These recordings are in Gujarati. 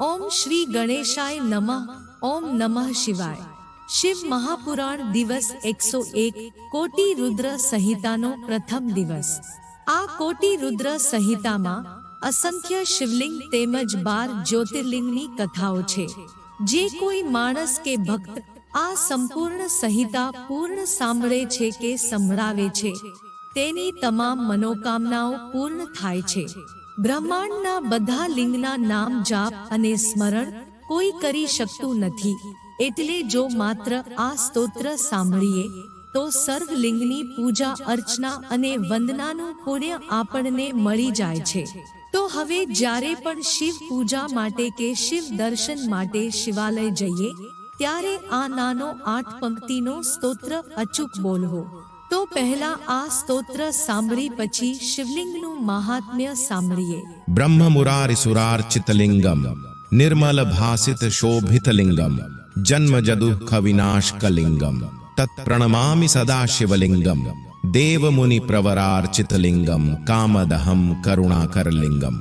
ઓમ શ્રી ગણેશાય નમઃ, ઓમ નમઃ શિવાય. શિવ મહાપુરાણ દિવસ એકસો એક, કોટી રુદ્ર સંહિતાનો પ્રથમ દિવસ. આ કોટી રુદ્ર સંહિતામાં અસંખ્ય શિવલિંગ તેમજ બાર જ્યોતિર્લિંગની કથાઓ છે. જે કોઈ માણસ કે ભક્ત આ સંપૂર્ણ સંહિતા પૂર્ણ સાંભળે છે કે સંભળાવે છે, તેની તમામ મનોકામનાઓ પૂર્ણ થાય છે. બ્રહ્માંડના બધા લિંગના નામ જાપ અને સ્મરણ કોઈ કરી શકતું નથી. એટલે જો માત્ર આ સ્તોત્ર સાંભળીએ, તો સર્વલિંગની પૂજા, અર્ચના અને વંદનાનું પુણ્ય આપણને મળી જાય છે. તો હવે જ્યારે પણ શિવ પૂજા માટે કે શિવ દર્શન માટે શિવાલય જઈએ, ત્યારે આ નાનો આઠ પંક્તિનો સ્તોત્ર અચૂક બોલવો. તો પહેલા આ સ્તોત્ર સાંભળી પછી શિવલિંગનું મહાત્મ્ય સાંભળીએ. બ્રહ્મ મુરારી સુરાર ચિતલિંગમ નિર્મલ ભાસિત શોભિતલિંગમ જન્મ જદુ ખવિનાશ કલિંગમ તત્ પ્રણમામિ સદા શિવલિંગમ દેવમુનિ પ્રવરાર્ચિતલિંગમ કામદહમ કરુણાકરલિંગમ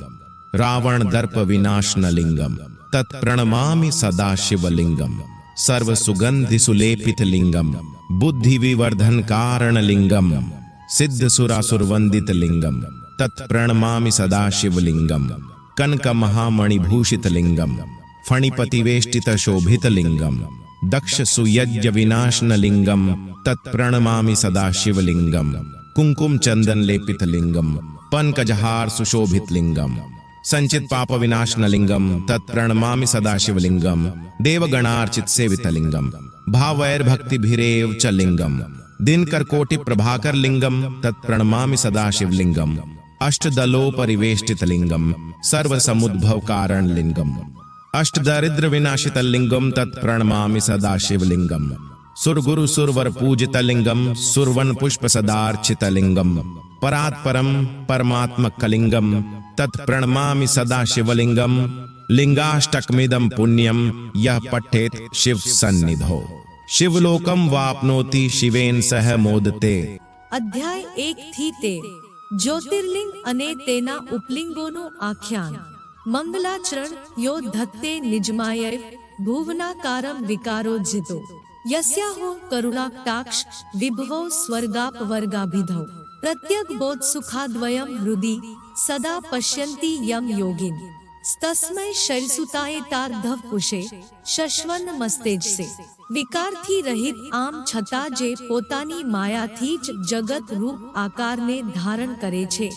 રાવણ દર્પ વિનાશનલિંગમ તત્પ્રણમામિ સદા શિવલિંગમ सर्व सुगंधि सुलेपित लिंगम बुद्धि विवर्धन कारण लिंगम सर्वसुगन्धिसुलेपितलिङ्गम् बुद्धिविवर्धनकारणलिङ्गम् लिंगम तत्प्रणमामि सदा शिवलिंगम कनक महामणिभूषित लिंगम फणिपतिवेष्टित शोभित लिंगम दक्ष सुयज्ञ विनाशन लिंगम तत्प्रणमामि सदा शिवलिंगम कुंकुम चंदन लेपित लिंगम कुङ्कुमचन्दनलेपितलिङ्गं सुशोभित लिंगम સંચિત પાપ વિનાશનલિંગમ તત્પ્રણમામિ સદાશિવલિંગમ દેવગણાર્ચિત સેવિતલિંગમ ભાવૈર્ભક્તિભિરેવ ચ લિંગમ દિનકર કોટિ પ્રભાકર લિંગમ તત્પ્રણમામિ સદાશિવલિંગમ અષ્ટદલોપરિવેષ્ટિત લિંગમ સર્વસમુદ્ભવ કારણ લિંગમ અષ્ટદરિદ્ર વિનાશિત લિંગમ તત્પ્રણમામિ સદાશિવલિંગમ સુરગુરુ સુરવર પૂજિત લિંગમ સુરવન પુષ્પ સદાર્ચિત લિંગમ પરાત્પરમ પરમાત્મકલિંગમ परमात्मकलिङ्गम् तत्प्रणमामि सदा शिवलिङ्गम् लिङ्गाष्टकमिदं पुण्यं यः पठेत् शिव सन्निधौ शिवलोकं वाप्नोति शिवेन सह मोदते અધ્યાય એક થી તેર જ્યોતિર્લિંગ અને તેના ઉપલિંગોનું આખ્યાન મંગલાચરણ યો ધત્તે નિજમાય ભુવનાકારમ વિકારો જીતો યસ્યાહો કરુણાકટાક્ષ વિભવો સ્વર્ગાપવર્ગાભિધૌ પ્રત્યગ બોધ સુખાદ્વયમ હૃદિ સદા પશ્યંતિ યમ યોગિન. તસ્મૈ શૈલસુતાએ તાર ધવ પુષે શશ્વન મસ્તેજસે. વિકારથી રહિત આમ છતાં જે પોતાની માયાથી જ જગત રૂપ આકારને ધારણ કરે છે.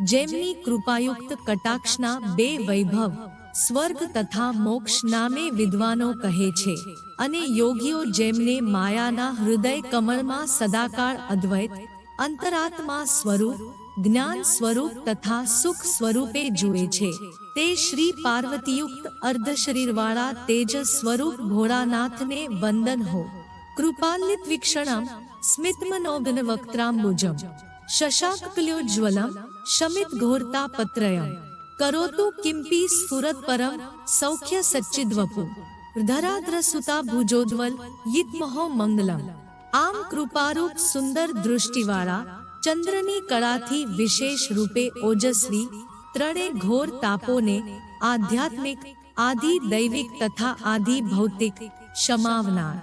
જેમની કૃપાયુક્ત કટાક્ષના બે વૈભવ, સ્વર્ગ તથા મોક્ષ નામે વિદ્વાનો કહે છે. અને યોગીઓ જેમને માયાના હૃદય કમળમાં સદાકાળ અદ્વૈત, અંતરાત્મા સ્વરૂપ જ્ઞાન સ્વરૂપ તથા સુખ સ્વરૂપે જુએ છે તે શ્રી પાર્વતીયુક્ત અર્ધ શરીરવાળા તેજ સ્વરૂપ ભોળાનાથને વંદન હો કૃપાલિત વિક્ષણમ સ્મિતમનોગન વક્ત્રાંબુજમ શશાકલ્યોજ્વલમ શમિત ઘોરતા પત્રયમ કરોતુ કિંપી સ્ફુરત પરમ સૌખ્ય સચ્ચિદ્વપુ ધરાદ્ર સુતા ભુજોજ્વલ યિતમહો મંગલમ આમ કૃપારૂપ સુંદર દૃષ્ટિવાળા ચંદ્રની કળાથી વિશેષ રૂપે ઓજસ્વી, ત્રણે ઘોર તાપોને આધ્યાત્મિક, આદિ દૈવિક તથા આદિ ભૌતિક શમાવનાર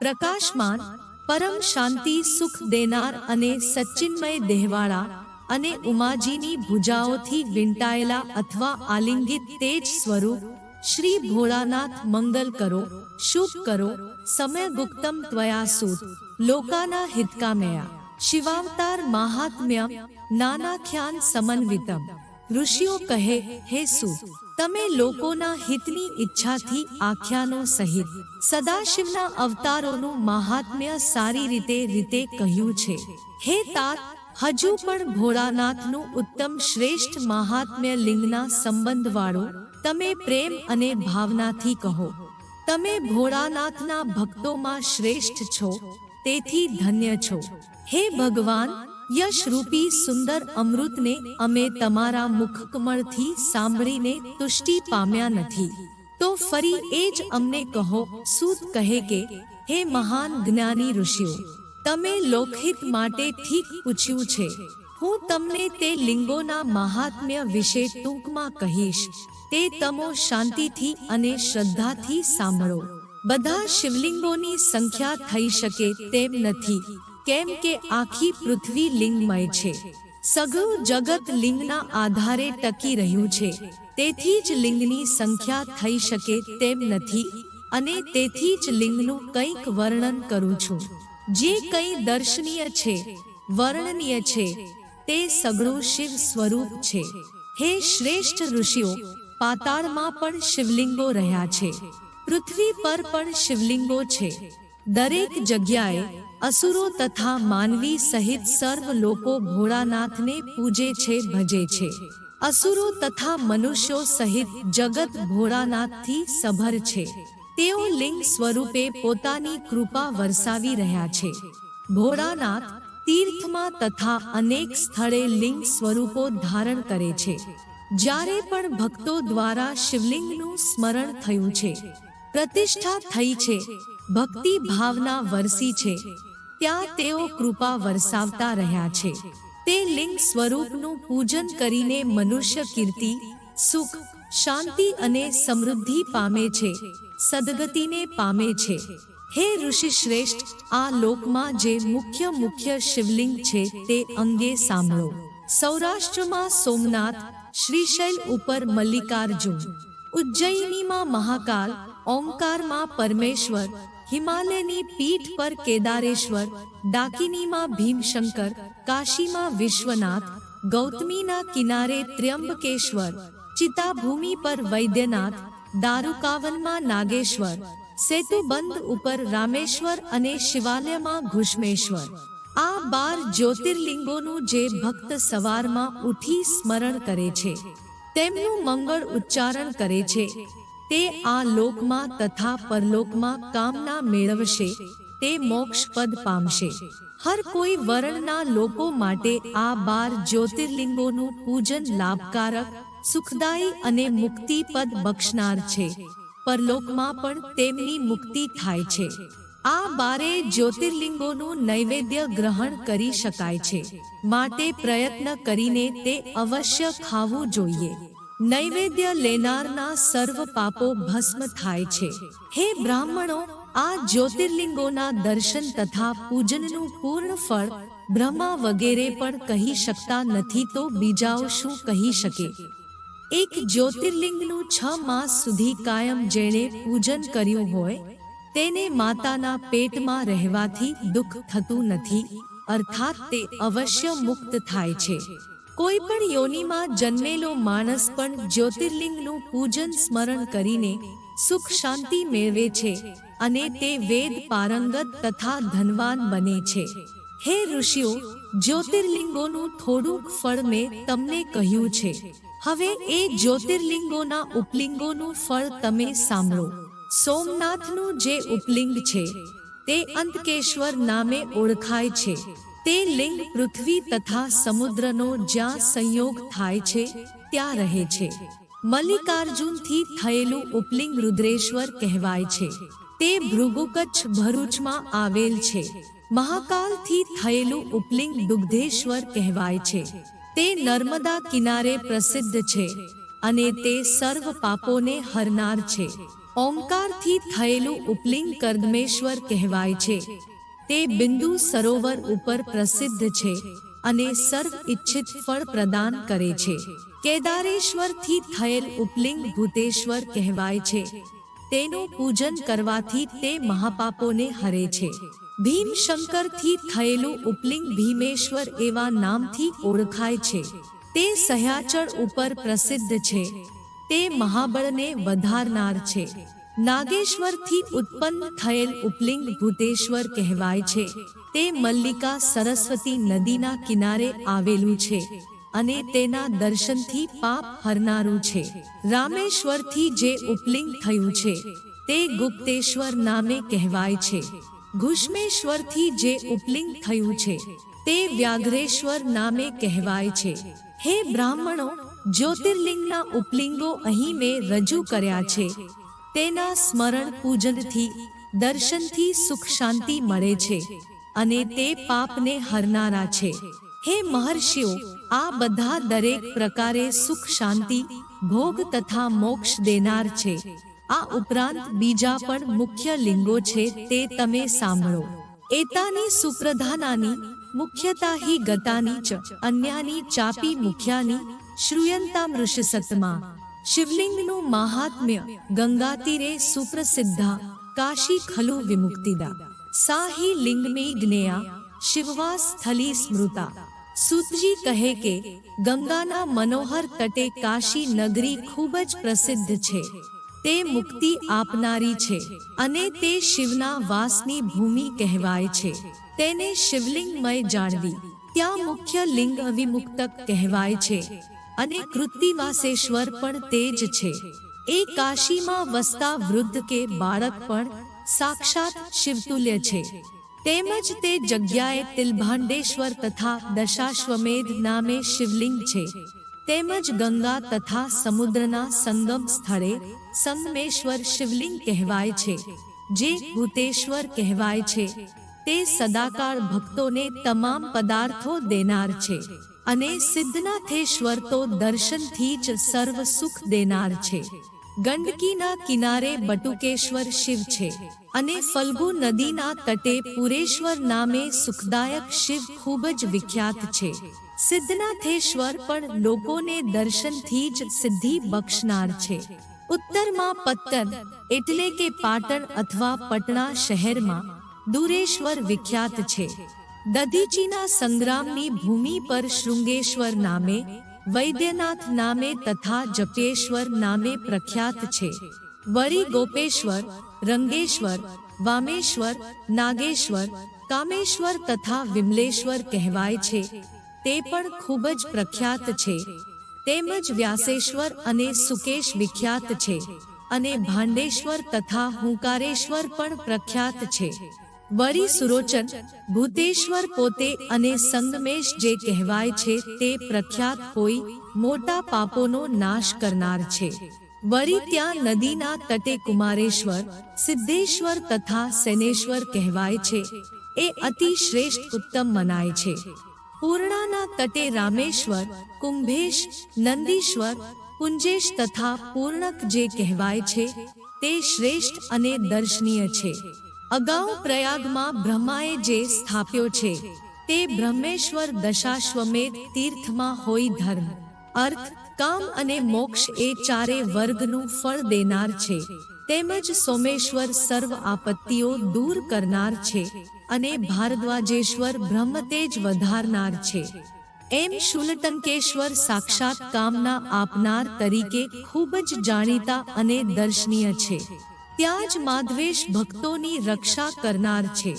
પ્રકાશમાન, પરમ શાંતિ સુખ દેનાર અને સચ્ચિન્મય દેહવાળા અને ઉમાજીની ભુજાઓથી વીંટાયેલા અથવા આલિંગિત તેજ સ્વરૂપ, શ્રી ભોળાનાથ મંગલ કરો, શુભ કરો સમય ગુપ્તમ ત્વયા સુત લોકાના હિતકામયા. શિવાવતાર મહાત્મ્ય નાના ખ્યાન સમન્વિતમ. ઋષિઓ કહે, હે સુ, તમે લોકોના હિતની ઈચ્છાથી આખ્યાનો સહિત સદાશિવના અવતારોનું મહાત્મ્ય સારી રીતે રીતે કહ્યું છે. હે તાત, હજુ પણ ભોળાનાથનું ઉત્તમ શ્રેષ્ઠ મહાત્મ્ય લિંગના સંબંધવાળો તમે પ્રેમ અને ભાવનાથી કહો. તમે ભોળાનાથના ભક્તોમાં શ્રેષ્ઠ છો તેથી ધન્ય છો. હે ભગવાન યશરૂપી સુંદર અમૃતને અમે તમારા મુખકમળથી સાંભળીને તુષ્ટિ પામ્યા નથી. તો ફરી એ જ અમને કહો, સૂત કહે કે, હે મહાન જ્ઞાની ઋષિઓ, તમે લોકહિત માટે ઠીક પૂછ્યું છે. હું તમને તે લિંગોના મહાત્મ્ય વિશે ટૂંકમાં કહીશ. તે તમો શાંતિથી અને શ્રદ્ધાથી સાંભળો. બધા શિવલિંગોની સંખ્યા થઈ શકે તેમ નથી. કેમ કે આખી પૃથ્વી લિંગમય છે. સઘળું જગત લિંગના આધારે ટકી રહ્યું છે. તેથી જ લિંગની સંખ્યા થઈ શકે તેમ નથી. અને તેથી જ લિંગનું કંઈક વર્ણન કરું છું. જે કંઈ દર્શનીય છે, વર્ણનીય છે, તે સઘળું શિવ સ્વરૂપ છે. હે શ્રેષ્ઠ ઋષિઓ, પાતાળમાં પણ શિવલિંગો રહ્યા છે. પૃથ્વી પર પણ શિવલિંગો છે. દરેક જગ્યાએ અસુરો તથા માનવી સહિત સર્વ લોકો ભોળાનાથને પૂજે છે, ભજે છે. અસુરો તથા મનુષ્યો સહિત જગત ભોળાનાથથી સભર છે. તેઓ લિંગ સ્વરૂપે પોતાની કૃપા વરસાવી રહ્યા છે. ભોળાનાથ તીર્થમાં તથા અનેક સ્થળે લિંગ સ્વરૂપો ધારણ કરે છે. જ્યારે પણ ભક્તો દ્વારા શિવલિંગનું સ્મરણ થયું છે પ્રતિષ્ઠા થઈ છે. ભક્તિ ભાવના વરસી છે. ત્યાં તેઓ કૃપા વરસાવતા રહ્યા છે. તે લિંગ સ્વરૂપનું પૂજન કરીને મનુષ્ય કીર્તિ, સુખ, શાંતિ અને સમૃદ્ધિ પામે છે. સદગતિને પામે છે. હે ઋષિ શ્રેષ્ઠ, આ લોકમાં જે મુખ્ય મુખ્ય શિવલિંગ છે તે અંગે સાંભળો. સૌરાષ્ટ્રમાં સોમનાથ, શ્રીશૈલ ઉપર મલ્લિકાર્જુન. ઉજ્જૈનીમાં મહાકાલ ઓમકારમાં પરમેશ્વર, હિમાલયની પીઠ પર કેદારેશ્વર, ડાકિનીમાં ભીમશંકર, કાશીમાં વિશ્વનાથ, ગૌતમીના કિનારે ત્ર્યંબકેશ્વર, ચિતાભૂમિ પર વૈદ્યનાથ, દારૂકાવનમાં નાગેશ્વર, સેતુબંધ ઉપર રામેશ્વર અને શિવાલયમાં ઘુષ્મેશ્વર. આ બાર જ્યોતિર્લિંગોનું જે ભક્ત સવારમાં ઉઠી સ્મરણ કરે છે, તેમનું મંગળ ઉચ્ચારણ કરે છે તે આ લોકમાં તથા પરલોકમાં કામના મેળવશે, તે મોક્ષ પદ પામશે. હર કોઈ વર્ણના લોકો માટે આ બાર જ્યોતિર્લિંગોનું પૂજન લાભકારક, સુખદાયી અને મુક્તિપદ બક્ષનાર છે. પરલોકમાં પણ તેમની મુક્તિ થાય છે. આ બારે જ્યોતિર્લિંગોનું નૈવેદ્ય ગ્રહણ કરી શકાય છે. માટે પ્રયત્ન કરીને તે અવશ્ય ખાવું જોઈએ. નૈવેદ્ય લેનારના સર્વ પાપો ભસ્મ થાય છે. હે બ્રાહ્મણો, આ જ્યોતિર્લિંગોના દર્શન તથા પૂજનનું પૂર્ણ ફળ બ્રહ્મા વગેરે પણ કહી શકતા નથી તો બીજાઓ શું કહી શકે? એક જ્યોતિર્લિંગનું છ માસ સુધી કાયમ જેણે પૂજન કર્યું હોય, તેને માતાના પેટમાં રહેવાથી દુઃખ થતું નથી, અર્થાત તે અવશ્ય મુક્ત થાય છે. કોઈ પણ યોનિમાં જન્મેલો માણસ પણ જ્યોતિર્લિંગનું પૂજન સ્મરણ કરીને સુખ શાંતિ મેળવે છે અને તે વેદ પારંગત તથા ધનવાન બને છે. હે ઋષિઓ, જ્યોતિર્લિંગોનું થોડુંક ફળ મેં તમને કહ્યું છે. હવે એ જ્યોતિર્લિંગોના ઉપલિંગોનું ફળ તમે સાંભળો. સોમનાથનું જે ઉપલિંગ છે, તે અંતકેશ્વર નામે ઓળખાય છે. તે લિંગ પૃથ્વી તથા સમુદ્રનો જ્યાં સંયોગ થાય છે, ત્યાં રહે છે. મલ્લિકાર્જુનથી થયેલું ઉપલિંગ રુદ્રેશ્વર કહેવાય છે. તે ભૃગુકચ્છ ભરૂચમાં આવેલ છે. મહાકાલથી થયેલું ઉપલિંગ દુગ્ધેશ્વર કહેવાય છે. તે નર્મદા કિનારે પ્રસિદ્ધ છે અને તે સર્વ પાપોને હરનાર છે. ઓમકારથી થયેલું ઉપલિંગ કર્દમેશ્વર કહેવાય છે. તે બિંદુ સરોવર ઉપર પ્રસિદ્ધ છે અને સર્વ ઈચ્છિત ફળ પ્રદાન કરે છે. કેદારેશ્વરથી થયેલ ઉપલિંગ ભૂતેશ્વર કહેવાય છે. તેનું પૂજન કરવાથી તે મહાપાપોને હરે છે. ભીમશંકરથી થયેલું ઉપલિંગ ભીમેશ્વર એવા નામથી ઓળખાય છે. તે સહ્યાચળ ઉપર પ્રસિદ્ધ છે. તે મહાબળને વધારનાર છે. નાગેશ્વરથી ઉત્પન્ન થયેલ ઉપલિંગ ભૂતેશ્વર કહેવાય છે. તે મલ્લિકા સરસ્વતી નદીના કિનારે આવેલું છે અને તેના દર્શનથી પાપ હરનારું છે. રામેશ્વરથી જે ઉપલિંગ થયું છે, તે ગુપ્તેશ્વર નામે કહેવાય છે. ઘુષ્મેશ્વરથી જે ઉપલિંગ થયું છે, તે વ્યાઘ્રેશ્વર નામે કહેવાય છે. હે બ્રાહ્મણો, જ્યોતિર્લિંગના ઉપલિંગો અહીં મેં રજૂ કર્યા છે. તેના સ્મરણ પૂજનથી દર્શનથી સુખ શાંતિ મળે છે અને તે પાપને હરનારા છે. હે મહર્ષિઓ, આ બધા દરેક પ્રકારે સુખ શાંતિ, ભોગ તથા મોક્ષ દેનાર છે. આ ઉપરાંત બીજા પણ મુખ્ય લિંગો છે તે તમે સાંભળો. એતાની સુપ્રધાનાની, મુખ્યતા હિ ગતાની ચ, અન્યાની ચાપી મુખ્યાની, શ્રુયંતા મૃષસતમાં શિવલિંગનું મહાત્મ્ય ગંગા તીરે સુપ્રસિદ્ધા, કાશી ખલુ વિમુક્તિદા. સાહી લિંગમી જ્ઞેયા શિવવા સ્થલી સ્મૃતા. સૂતજી કહે કે, ગંગાના મનોહર તટે કાશી નગરી ખૂબ જ પ્રસિદ્ધ છે. તે મુક્તિ આપનારી છે અને તે શિવના વાસની ભૂમિ કહેવાય છે. તેને શિવલિંગમય જાણવી, ત્યાં મુખ્ય લિંગ વિમુક્તક કહેવાય છે. અને કૃત્તિવાસેશ્વર પણ તે જ છે. એ કાશીમાં વસતા વૃદ્ધ કે બાળક પણ સાક્ષાત શિવતુલ્ય છે. તેમજ તે જગ્યાએ તિલભાંડેશ્વર તથા દશાશ્વમેધ નામે શિવલિંગ છે. તેમજ ગંગા તથા સમુદ્રના સંગમ સ્થળે સંગમેશ્વર શિવલિંગ કહેવાય છે. જે ભૂતેશ્વર કહેવાય છે. તે સદાકાળ ભક્તોને તમામ પદાર્થો દેનાર છે. અને સિદ્ધનાથેશ્વર તો દર્શનથી જ સર્વ સુખ દેનાર છે. ગંડકીના કિનારે બટુકેશ્વર શિવ છે અને ફલ્ગુ નદીના તટે પુરેશ્વર નામે સુખદાયક શિવ ખૂબ જ વિખ્યાત છે. સિદ્ધનાથેશ્વર પણ લોકોને દર્શનથી જ સિદ્ધિ બક્ષનાર છે. ઉત્તરમાં પત્તન એટલે કે પાટણ અથવા પટણા શહેરમાં દુરેશ્વર વિખ્યાત છે. દધીચીના સંગ્રામની ભૂમિ પર શૃંગેશ્વર નામે, વૈદ્યનાથ નામે તથા જપેશ્વર નામે પ્રખ્યાત છે. વરી ગોપેશ્વર, રંગેશ્વર, વામેશ્વર, નાગેશ્વર, કામેશ્વર તથા વિમલેશ્વર કહેવાય છે. તે પણ ખૂબ જ પ્રખ્યાત છે. તેમજ વ્યાસેશ્વર અને સુકેશ વિખ્યાત છે. અને ભાંડેશ્વર તથા હુંકારેશ્વર પણ પ્રખ્યાત છે. વળી સુરોચન, ભૂતેશ્વર પોતે અને સંગમેશ જે કહેવાય છે તે પ્રખ્યાત હોય મોટા પાપોનો નાશ કરનાર છે. વળી ત્યાં નદીના તટે કુમારેશ્વર, સિદ્ધેશ્વર તથા સેનેશ્વર કહેવાય છે. એ અતિ શ્રેષ્ઠ ઉત્તમ મનાય છે. પૂર્ણાના તટે રામેશ્વર, કુંભેશ, નંદીશ્વર કુંજેશ તથા પૂર્ણક જે કહેવાય છે તે શ્રેષ્ઠ અને દર્શનીય છે. અગાઉ પ્રયાગમાં બ્રહ્માએ જે સ્થાપ્યો છે, તે બ્રહ્મેશ્વર દશાશ્વમેધ તીર્થમાં હોય ધર્મ. અર્થ, કામ અને મોક્ષ એ ચારે વર્ગનું ફળ દેનાર છે. તેમજ સોમેશ્વર સર્વ આપત્તિઓ દૂર કરનાર છે અને ભારદ્વાજેશ્વર બ્રહ્મતેજ વધારનાર છે. એમ શુલટંકેશ્વર સાક્ષાત કામના આપનાર તરીકે ખૂબ જ જાણીતા અને દર્શનીય છે. ત્યાં જ માધવેશ ભક્તોની રક્ષા કરનાર છે.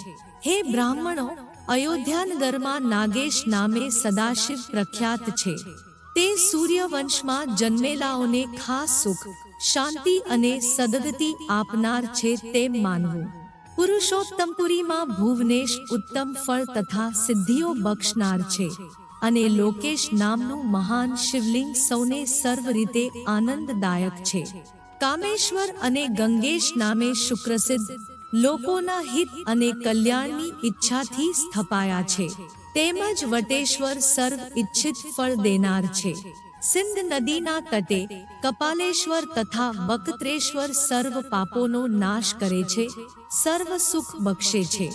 હે બ્રાહ્મણો અયોધ્યાનગરમાં નાગેશ નામે સદાશિવ પ્રખ્યાત છે. તે સૂર્યવંશમાં જન્મેલાઓને ખાસ સુખ, શાંતિ અને સદગતિ આપનાર છે તેમ માનવું. પુરુષોત્તમપુરીમાં ભુવનેશ ઉત્તમ ફળ તથા સિદ્ધિઓ બક્ષનાર છે અને લોકેશ નામનું મહાન શિવલિંગ સૌને સર્વ રીતે આનંદદાયક છે. કામેશ્વર અને ગંગેશ નામે શુક્રસિદ્ધ લોકોના હિત અને કલ્યાણની ઈચ્છાથી સ્થપાયા છે. તેમજ વટેશ્વર સર્વ ઈચ્છિત ફળ દેનાર છે. સિંધ નદીના તટે કપાલેશ્વર તથા બકત્રેશ્વર સર્વ પાપોનો નાશ કરે છે, સર્વ સુખ બક્ષે છે.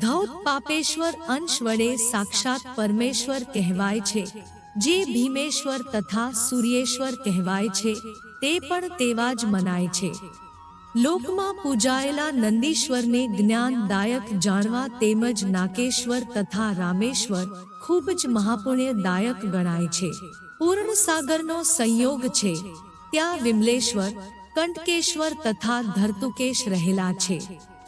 ધૌત પાપેશ્વર અંશ વડે સાક્ષાત પરમેશ્વર કહેવાય છે, જે ભીમેશ્વર તથા સૂર્યેશ્વર કહેવાય છે. તે પણ તેવા જ મનાય છે. લોકમાં પૂજાયેલા નંદીશ્વરને જ્ઞાનદાયક જાણવા તેમજ નાકેશ્વર તથા રામેશ્વર ખૂબ જ મહાપુણ્યદાયક ગણાય છે. પૂર્ણ સાગરનો સંયોગ છે. ત્યાં વિમલેશ્વર, કંટકેશ્વર તથા ધરતુકેશ રહેલા છે.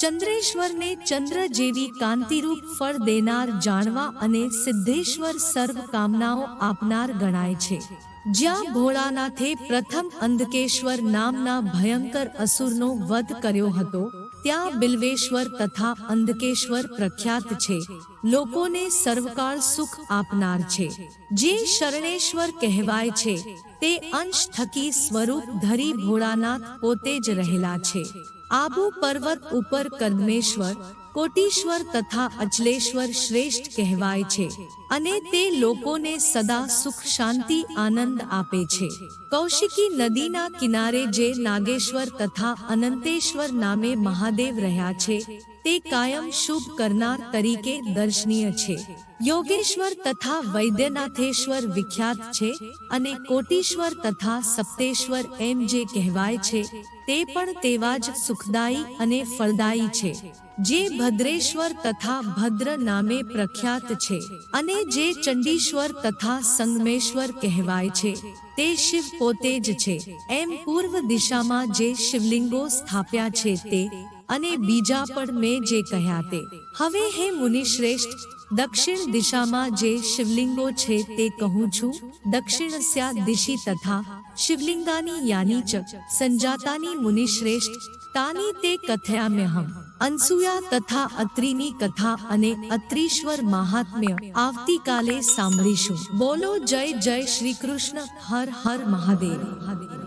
ચંદ્રેશ્વરને ચંદ્ર જેવી કાંતિરૂપ ફળ દેનાર જાણવા અને સિદ્ધેશ્વર સર્વ કામનાઓ આપનાર ગણાય છે. જ્યાં ભોળાનાથે પ્રથમ અંધકેશ્વર નામના ભયંકર અસુરનો વધ કર્યો હતો, ત્યાં બિલ્વેશ્વર તથા અંધકેશ્વર પ્રખ્યાત છે. લોકોને સર્વકાળ સુખ આપનાર છે. જે શરણેશ્વર કહેવાય છે, તે અંશ થકી સ્વરૂપ ધરી ભોળાનાથ પોતે જ રહેલા છે. આબુ પર્વત ઉપર કદમેશ્વર કોટીશ્વર તથા અચલેશ્વર શ્રેષ્ઠ કહેવાય છે અને તે લોકોને સદા સુખ, શાંતિ, આનંદ આપે છે. કૌશિકી નદીના કિનારે જે નાગેશ્વર તથા અનંતેશ્વર નામે મહાદેવ રહ્યા છે, તે કાયમ શુભ કરનાર તરીકે દર્શનીય છે. યોગેશ્વર તથા વૈદ્યનાથેશ્વર વિખ્યાત છે અને કોટીશ્વર તથા સપ્તેશ્વર એમ જે કહેવાય છે, તે પણ તેવા જ સુખદાયી અને ફળદાયી છે. જે ભદ્રેશ્વર તથા ભદ્ર નામે પ્રખ્યાત છે અને જે ચંડીશ્વર તથા સંગમેશ્વર કહેવાય છે, તે શિવ પોતે જ છે. એમ પૂર્વ દિશામાં જે શિવલિંગો સ્થાપ્યા છે તે અને બીજા પણ મેં જે કહ્યા તે. હવે હે મુનિશ્રેષ્ઠ, દક્ષિણ દિશામાં જે શિવલિંગો છે તે કહું છું. દક્ષિણસ્યા દિશી તથા શિવલિંગાની યાની ચ, સંજાતાની મુનિ શ્રેષ્ઠ તાની તે કથયામ્યહમ અનસુયા તથા અત્રિની કથા અને અત્રીશ્વર મહાત્મ્ય આવતીકાલે સાંભળીશું. બોલો જય જય શ્રી કૃષ્ણ. હર હર મહાદેવ.